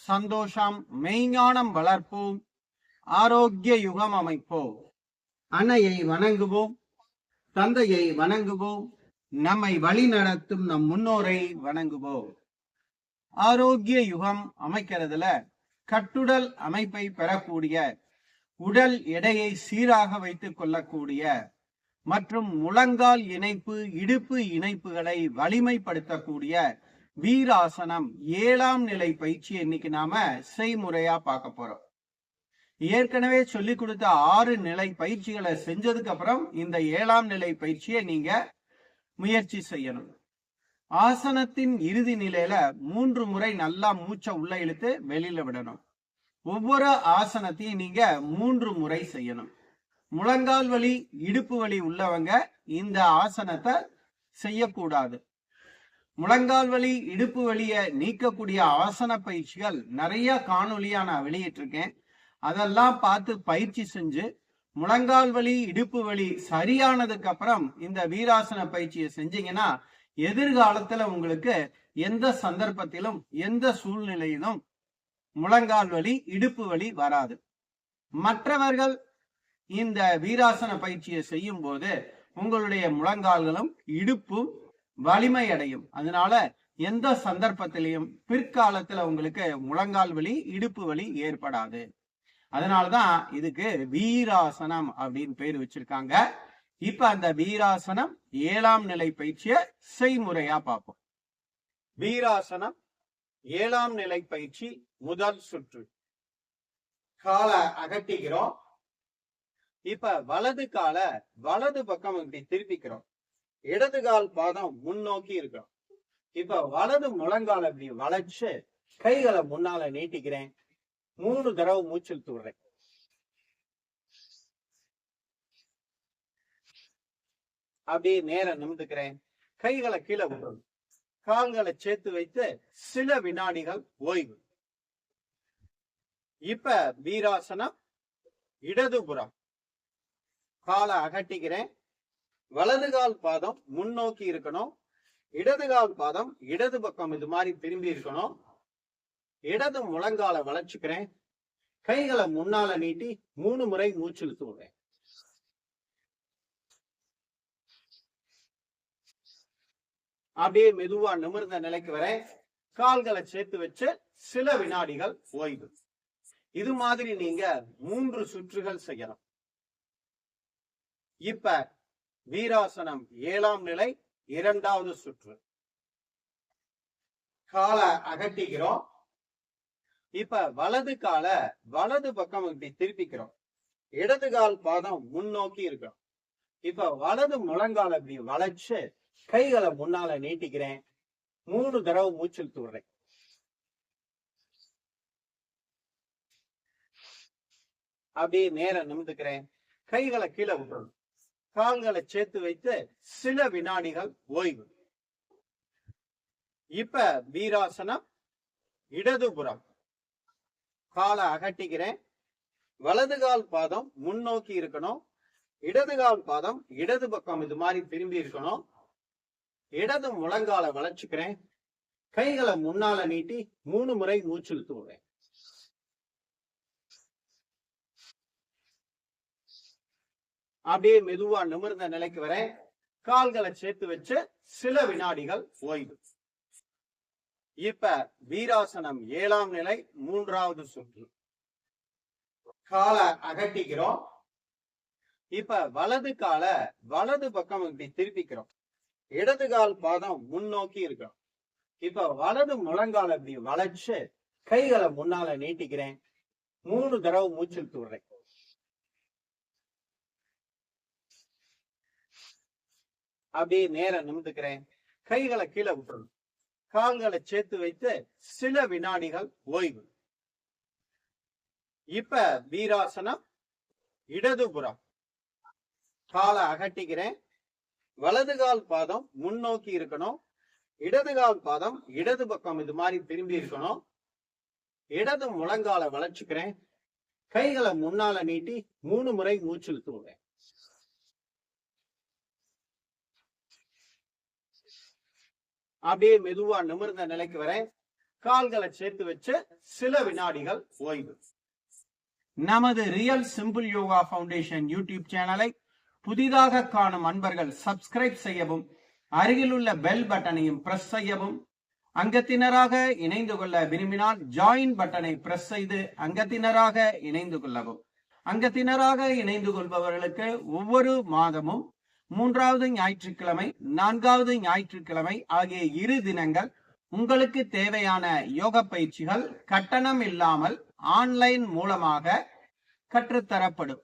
சந்தோஷம் மெய்ஞானம் வளர்ப்போம். ஆரோக்கிய யுகம் அமைப்போம். அன்னையை வணங்குவோம். தந்தையை வணங்குவோம். நம்மை வழி நடத்தும் நம் முன்னோரை வணங்குவோம். ஆரோக்கிய யுகம் அமைக்கிறதுல கட்டுடல் அமைப்பை பெறக்கூடிய உடல் எடையை சீராக வைத்துக் கொள்ளக்கூடிய மற்றும் முழங்கால் இணைப்பு இடுப்பு இணைப்புகளை வலிமைப்படுத்தக்கூடிய வீராசனம் ஏழாம் நிலை பயிற்சி இன்னைக்கு நாம செய்முறையா பார்க்க போறோம். ஏற்கனவே சொல்லி கொடுத்த ஆறு நிலை பயிற்சிகளை செஞ்சதுக்கு அப்புறம் இந்த ஏழாம் நிலை பயிற்சியை நீங்க முயற்சி செய்யணும். ஆசனத்தின் இறுதி நிலையில மூன்று முறை நல்லா மூச்சை உள்ள இழுத்து வெளியில விடணும். ஒவ்வொரு ஆசனத்தையும் நீங்க மூன்று முறை செய்யணும். முழங்கால் வலி இடுப்பு வலி உள்ளவங்க இந்த ஆசனத்தை செய்யக்கூடாது. முழங்கால் வலி இடுப்பு வலியை நீக்கக்கூடிய ஆசன பயிற்சிகள் நிறைய காணொலியா நான் வெளியிட்டிருக்கேன். அதெல்லாம் பார்த்து பயிற்சி செஞ்சு முழங்கால் வலி இடுப்பு வலி சரியானதுக்கு அப்புறம் இந்த வீராசன பயிற்சியை செஞ்சீங்கன்னா எதிர்காலத்துல உங்களுக்கு எந்த சந்தர்ப்பத்திலும் எந்த சூழ்நிலையிலும் முழங்கால் வலி இடுப்பு வலி வராது. மற்றவர்கள் இந்த வீராசன பயிற்சியை செய்யும் போது உங்களுடைய முழங்கால்களும் இடுப்பும் வலிமை அடையும் அதனால எந்த சந்தர்ப்பத்திலையும் பிற்காலத்துல உங்களுக்கு முழங்கால் வலி இடுப்பு வலி ஏற்படாது. அதனாலதான் இதுக்கு வீராசனம் அப்படின்னு பேர் வச்சிருக்காங்க. இப்ப அந்த வீராசனம் ஏழாம் நிலை பயிற்சிய செய்முறையா பார்ப்போம். வீராசனம் ஏழாம் நிலை பயிற்சி முதல் சுற்று. காலை அகட்டிக்கிறோம். இப்ப வலது காலை வலது பக்கம் இப்படி திருப்பிக்கிறோம். இடது கால் பாதம் முன்னோக்கி இருக்கணும். இப்ப வலது முழங்கால அப்படி வளைச்சு கைகளை முன்னால நீட்டிக்கிறேன். மூணு தடவை மூச்சில் தூடுறேன் அப்படியே நேரம் நிமிந்துக்கிறேன் கைகளை கீழே விடுறோம் கால்களை சேர்த்து வைத்து சில வினாடிகள் ஓய்வு. இப்ப வீராசனம் இடதுபுறம். காலை அகட்டிக்கிறேன். வலது கால் பாதம் முன்னோக்கி இருக்கணும். இடது கால் பாதம் இடது பக்கம் இது மாதிரி திரும்பி இருக்கணும். இடது முழங்கால வளைச்சுக்கிறேன். கைகளை முன்னால நீட்டி மூணு முறை மூச்சு இழுத்து விடுறேன். அப்படியே மெதுவா நிமிர்ந்த நிலைக்கு வரேன். கால்களை சேர்த்து வச்சு சில வினாடிகள் ஓய்வு. இது மாதிரி நீங்க மூன்று சுற்றுகள் செய்யலாம் இப்ப வீராசனம் ஏழாம் நிலை இரண்டாவது சுற்று. காலை அகட்டிக்கிறோம். இப்ப வலது காலை வலது பக்கம் இப்படி திருப்பிக்கிறோம். இடது கால் பாதம் முன்னோக்கி இருக்கிறோம். இப்ப வலது முழங்கால இப்படி வளைச்சு கைகளை முன்னால நீட்டிக்கிறேன். மூணு தடவை மூச்சில் தூடுறேன் அப்படியே நேரம் நிமிந்துக்கிறேன் கைகளை கீழே விட்டுறணும். கால்களை சேர்த்து வைத்து சில வினாடிகள் ஓய்வு. இப்ப வீராசனம் இடதுபுறம் காலை அகட்டிக்கிறேன். வலது கால் பாதம் முன்னோக்கி இருக்கணும். இடது கால் பாதம் இடது பக்கம் இது மாதிரி திரும்பி இருக்கணும். இடது முழங்கால வளைச்சுக்கிறேன். கைகளை முன்னால நீட்டி மூணு முறை மூச்சு இழுத்து விடுறேன் அப்படியே மெதுவா நிமிர்ந்த நிலைக்கு வரேன் கால்களை சேர்த்து வச்சு சில வினாடிகள் ஓய்வு. இப்ப வீராசனம் ஏழாம் நிலை மூன்றாவது சுற்று. காலை அகட்டிக்கிறோம். இப்ப வலது காலை வலது பக்கம் இப்படி திருப்பிக்கிறோம். இடது கால் பாதம் முன்னோக்கி இருக்கிறோம். இப்ப வலது முழங்கால இப்படி வளைச்சு கைகளை முன்னால நீட்டிக்கிறேன். மூணு தடவை மூச்சில் விடுறேன் அப்படியே நேரம் நிமிந்துக்கிறேன் கைகளை கீழே விட்டுறணும் கால்களை சேர்த்து வைத்து சில வினாடிகள் ஓய்வு. இப்ப வீராசனம் இடதுபுறம் காலை அகட்டிக்கிறேன். வலது கால் பாதம் முன்னோக்கி இருக்கணும். இடது கால் பாதம் இடது பக்கம் இது மாதிரி திரும்பி இருக்கணும். இடது முழங்கால வளைச்சுக்கிறேன். கைகளை முன்னால நீட்டி மூணு முறை மூச்சு இழுத்து அப்படியே மெதுவா நிமிர்ந்த நிலைக்கு வரேன் கால்களை சேர்த்து வச்சு சில வினாடிகள் ஓய்வு. நமது real simple yoga foundation YouTube சேனலை புதிதாக காணும் அன்பர்கள் சப்ஸ்கிரைப் செய்யவும் அருகில் உள்ள பெல் பட்டனையும் பிரஸ் செய்யவும் அங்கத்தினராக இணைந்து கொள்ள விரும்பினால் ஜாயின் பட்டனை பிரஸ் செய்து அங்கத்தினராக இணைந்து கொள்ளவும். அங்கத்தினராக இணைந்து கொள்பவர்களுக்கு ஒவ்வொரு மாதமும் மூன்றாவது ஞாயிற்றுக்கிழமை நான்காவது ஞாயிற்றுக்கிழமை ஆகிய இரு தினங்கள் உங்களுக்கு தேவையான யோக பயிற்சிகள் கட்டணம் இல்லாமல் ஆன்லைன் மூலமாக கற்றுத்தரப்படும்.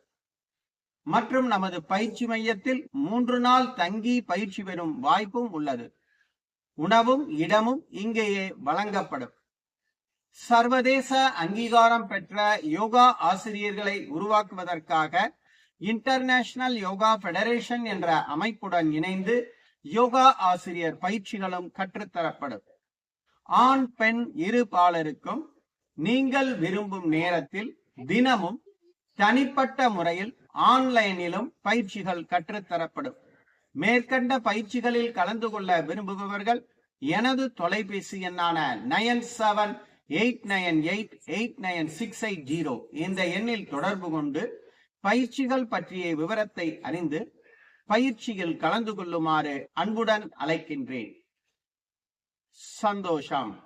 மற்றும் நமது பயிற்சி மையத்தில் மூன்று நாள் தங்கி பயிற்சி பெறும் வாய்ப்பும் உள்ளது. உணவும் இடமும் இங்கேயே வழங்கப்படும். சர்வதேச அங்கீகாரம் பெற்ற யோகா ஆசிரியர்களை உருவாக்குவதற்காக இன்டர்நேஷனல் யோகா பெடரேஷன் என்ற அமைப்புடன் இணைந்து யோகா ஆசிரியர் பயிற்சிகளும் கற்றுத்தரப்படும். ஆண் பெண் இரு பாலருக்கும் நீங்கள் விரும்பும் நேரத்தில் தினமும் தனிப்பட்ட முறையில் ஆன்லைனிலும் பயிற்சிகள் கற்றுத்தரப்படும். மேற்கண்ட பயிற்சிகளில் கலந்து கொள்ள விரும்புபவர்கள் எனது தொலைபேசி எண்ணான nine seven eight nine eight eight nine six eight zero இந்த எண்ணில் தொடர்பு கொண்டு பயிற்சிகள் பற்றிய விவரத்தை அறிந்து பயிற்சியில் கலந்து கொள்ளுமாறு அன்புடன் அழைக்கின்றேன். சந்தோஷம்.